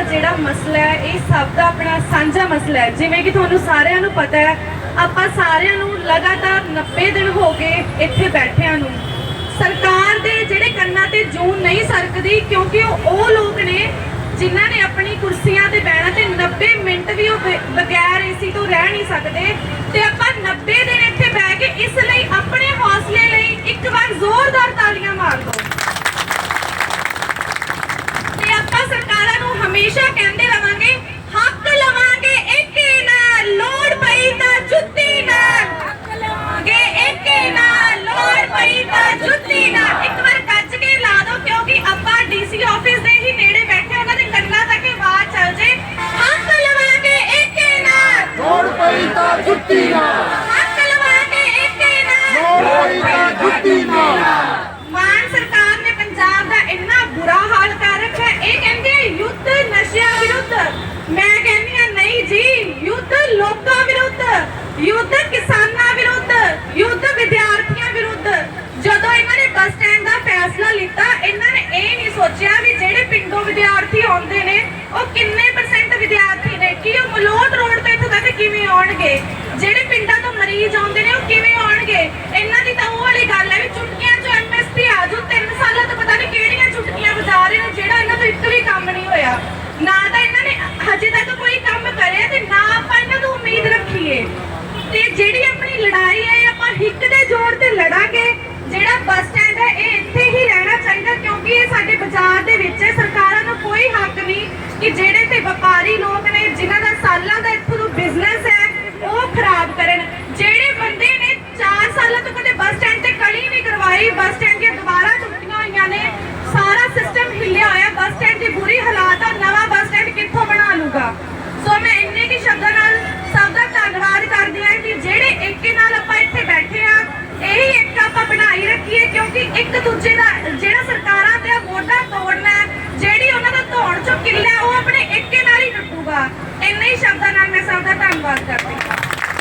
ਜਿਹੜਾ ਮਸਲਾ ਹੈ, ਇਹ ਸਭ ਦਾ ਆਪਣਾ ਸਾਂਝਾ ਮਸਲਾ ਹੈ। ਜਿਵੇਂ ਕਿ ਤੁਹਾਨੂੰ ਸਾਰਿਆਂ ਨੂੰ ਪਤਾ ਹੈ, ਆਪਾਂ ਸਾਰਿਆਂ ਨੂੰ ਲਗਾਤਾਰ 90 ਦਿਨ ਹੋ ਗਏ ਇੱਥੇ ਬੈਠਿਆਂ ਨੂੰ। ਸਰਕਾਰ ਦੇ ਜਿਹੜੇ ਕੰਨਾਂ ਤੇ ਜੂਨ ਨਹੀਂ ਸਰਕਦੀ, ਕਿਉਂਕਿ ਉਹ ਲੋਕ ਨੇ ਜਿਨ੍ਹਾਂ ਨੇ ਆਪਣੀ ਕੁਰਸੀਆਂ ਤੇ ਬਹਿਣਾ ਤੇ 90 ਮਿੰਟ ਵੀ ਉਹ ਬ- ਬਗੈਰ ਏਸੀ ਤੋਂ ਰਹਿ ਨਹੀਂ ਸਕਦੇ। ਤੇ ਆਪਾਂ 90 ਦਿਨ ਇੱਥੇ ਬਹਿ ਕੇ ਇਸ ਲਈ ਆਪਣੇ ਹੌਸਲੇ ਲਈ ਇੱਕ ਵਾਰ ਜ਼ੋਰਦਾਰ ਤਾਲੀਆਂ ਮਾਰ ਦਿਓ ਤੇ ਆਪਾਂ ਸਰਕਾਰਾਂ ਨੂੰ ਹਮੇਸ਼ਾ ਕਹਿੰਦੇ ਰਵਾਂਗੇ, ਹੱਕ ਲਵਾਂਗੇ ਏਕੇ ਨਾਲ, ਲੋੜ ਪਈ ਤਾਂ ਜੁੱਤੀ ਨਾਲ। ਹੱਕ ਲਵਾਂਗੇ ਏਕੇ ਨਾਲ, ਲੋੜ ਪਈ ਤਾਂ ਜੁੱਤੀ ਨਾਲ। ਇੱਕ ਵਾਰ ਕੱਜ ਕੇ ਲਾ ਦਿਓ, ਕਿਉਂਕਿ ਆਪਾਂ ਡੀਸੀ ਆਫਿਸ ਦੇ ਹੀ ਨੇੜੇ ਬੈਠੇ ਉਹਨਾਂ ਦੇ ਕੰਨਾਂ ਤੱਕ ਆਵਾਜ਼ ਚੱਲ ਜੇ। ਹੱਕ ਲਵਾਂਗੇ ਏਕੇ ਨਾਲ। ਲੋੜ ਪਈ ਤਾਂ ਜੁੱਤੀ ਨਾਲ ਹੱਕ ਲਵਾਂਗੇ ਏਕੇ ਨਾਲ ਲੋੜ ਪਈ ਤਾਂ ਜੁੱਤੀ ਨਾਲ ਮਾਨ ਸਰਕਾਰ ਨੇ ਪੰਜਾਬ ਦਾ ਇੰਨਾ ਬੁਰਾ ਹਾਲ ਕਰ ਰੱਖਿਆ ਹੈ। ਇਹ ਕਹਿੰਦੇ ਆ ਯੁੱਧ ਨਸ਼ਿਆਂ ਵਿਰੁੱਧ ਮੈਂ ਕਹਿੰਦੀ ਆ ਨਹੀਂ ਜੀ ਯੁੱਧ ਲੋਕਾਂ ਵਿਰੁੱਧ ਯੁੱਧ ਕਿਸਾਨਾਂ ਵਿਰੁੱਧ, ਯੁੱਧ ਵਿਦਿਆਰਥੀਆਂ ਵਿਰੁੱਧ। ਜਦੋਂ ਇਹਨਾਂ ਨੇ ਬੱਸ ਸਟੈਂਡ ਦਾ ਫੈਸਲਾ ਲਿੱਤਾ, ਇਹਨਾਂ ਨੇ ਇਹ ਨਹੀਂ ਸੋਚਿਆ ਵੀ ਜਿਹੜੇ ਪਿੰਡੋਂ ਵਿਦਿਆਰਥੀ ਆਉਂਦੇ ਨੇ, ਉਹ ਕਿੰਨੇ ਪਰਸੈਂਟ ਵਿਦਿਆਰਥੀ ਨੇ, ਕੀ ਉਹ ਮਲੋਟ ਰੋਡ ਤੇ ਇੱਥੋਂ ਤੱਕ ਕਿਵੇਂ ਆਉਣਗੇ? ਜਿਹੜੇ ਪਿੰਡਾਂ ਤੋਂ ਮਰੀਜ਼ ਆਉਂਦੇ ਨੇ, ਉਹ ਕਿਵੇਂ ਆਉਣਗੇ? ਇਹਨਾਂ ਦੀ ਤਾਂ ਉਹ ਵਾਲੀ ਗੱਲ ਹੈ ਵੀ ਚੁਟਕੀਆਂ ਚ ਐਮਐਸਪੀ ਆ ਜੋ 3 ਸਾਲਾਂ ਤੋਂ ਪਤਾ ਨਹੀਂ ਕਿਹੜੀਆਂ ਚੁਟਕੀਆਂ ਵਜਾ ਰਹੇ ਨੇ, ਜਿਹੜਾ ਇਹਨਾਂ ਤੋਂ ਇੱਕ ਵੀ ਕੰਮ ਨਹੀਂ ਹੋਇਆ ਨਾ ਤਾਂ ਇਹਨਾਂ ਨੇ ਹਜੇ ਤੱਕ ਕੋਈ ਕੰਮ ਕਰਿਆ ਤੇ ਨਾ ਆਪਾਂ ਇਹਨਾਂ ਤੋਂ ਉਮੀਦ ਰੱਖੀਏ ਤੇ ਜਿਹੜੀ ਆਪਣੀ ਲੜਾਈ ਹੈ ਇਹ ਆਪਾਂ ਹਿੱਕ ਦੇ ਜ਼ੋਰ ਤੇ ਲੜਾਂਗੇ ਜਿਹੜਾ ਬੱਸ ਸਟੈਂਡ ਹੈ ਇਹ ਇੱਥੇ ਹੀ ਰਹਿਣਾ ਚਾਹੀਦਾ ਕਿਉਂਕਿ ਇਹ ਸਾਡੇ ਬਾਜ਼ਾਰ ਦੇ ਵਿੱਚ ਸਰਕਾਰਾਂ ਨੂੰ ਕੋਈ ਹੱਕ ਨਹੀਂ ਕਿ ਜਿਹੜੇ ਤੇ ਵਪਾਰੀ ਲੋਕ ਨੇ, ਜਿਨ੍ਹਾਂ ਦਾ ਸਾਲਾਂ ਦਾ ਇੱਥੋਂ ਦਾ ਬਿਜ਼ਨਸ ਹੈ, ਉਹ ਖਰਾਬ ਕਰਨ। ਜਿਹੜੇ ਬੰਦੇ ਨੇ 4 ਸਾਲਾਂ ਤੋਂ ਕਦੇ ਬੱਸ ਸਟੈਂਡ ਤੇ ਕਲੀ ਨਹੀਂ ਕਰਵਾਈ, ਬੱਸ ਸਟੈਂਡ ਦੀਆਂ ਦੀਵਾਰਾਂ ਟੁੱਟੀਆਂ ਹੋਈਆਂ ਨੇ, ਸਾਰਾ ਸਿਸਟਮ ਹਿੱਲਿਆ ਹੋਇਆ, ਬੱਸ ਸਟੈਂਡ ਦੀ ਬੁਰੀ ਹਾਲਾਤ ਆ, ਨਵਾਂ ਬੱਸ ਸਟੈਂਡ ਕਿੱਥੋਂ ਬਣਾ ਲੂਗਾ ਸੋ ਮੈਂ ਇੰਨੇ ਕੀ ਸ਼ਬਦਾਂ ਨਾਲ ਸਭ ਦਾ ਧੰਨਵਾਦ ਕਰਦੀ ਹਾਂ ਕਿ ਜਿਹੜੇ ਏਕੇ ਨਾਲ ਆਪਾਂ ਇੱਥੇ ਬੈਠੇ ਆ ਇਹੀ ਇੱਕ ਆਪਾਂ ਬਣਾਈ ਰੱਖੀਏ ਕਿਉਂਕਿ ਇੱਕ ਦੂਜੇ ਦਾ ਜਿਹੜਾ ਸਰਕਾਰਾਂ ਤੇ ਮੋਢਾ ਤੋੜਨਾ ਹੈ, ਜਿਹੜੀ ਉਹਨਾਂ ਦਾ ਧੌਣ ਚੋਂ ਕਿੱਲਾ ਉਹ